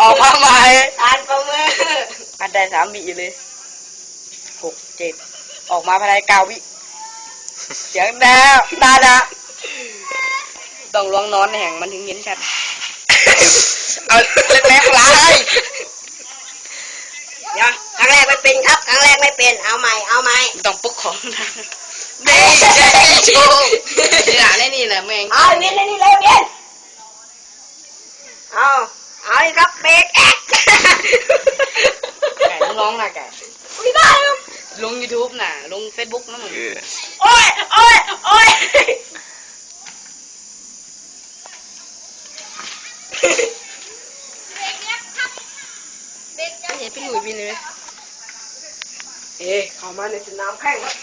ออกมาใหม่ทานประมืออันได้สามวิเลยหกเจ็ดออกมาภายในเก้าวิเสียงดาวดาดาต้องลวงนอนแห่งมันถึงเห็นชัดเอาเล่นแม่ปลาเลยเดี๋ยวครั้งแรกไม่เป็นครับครั้งแรกไม่เป็นเอาใหม่เอาใหม่ต้องปลุกของนะเด้โชว์เนี่ยแน่นี่แหละแม่ง เอาเวียนเลยนี่เลยเวียน เอาเอาอีกครับเบรกแอ๊กไก่มึงร้องนะไก่ไม่ได้ครับลง YouTube น่ะ ลง Facebook นะมึงโอ้ยโอ้ยโอ้ยไม่เห็นพี่หลุยบินเลยไหมเอ๊ะเข้ามาในสนามแข่งครับ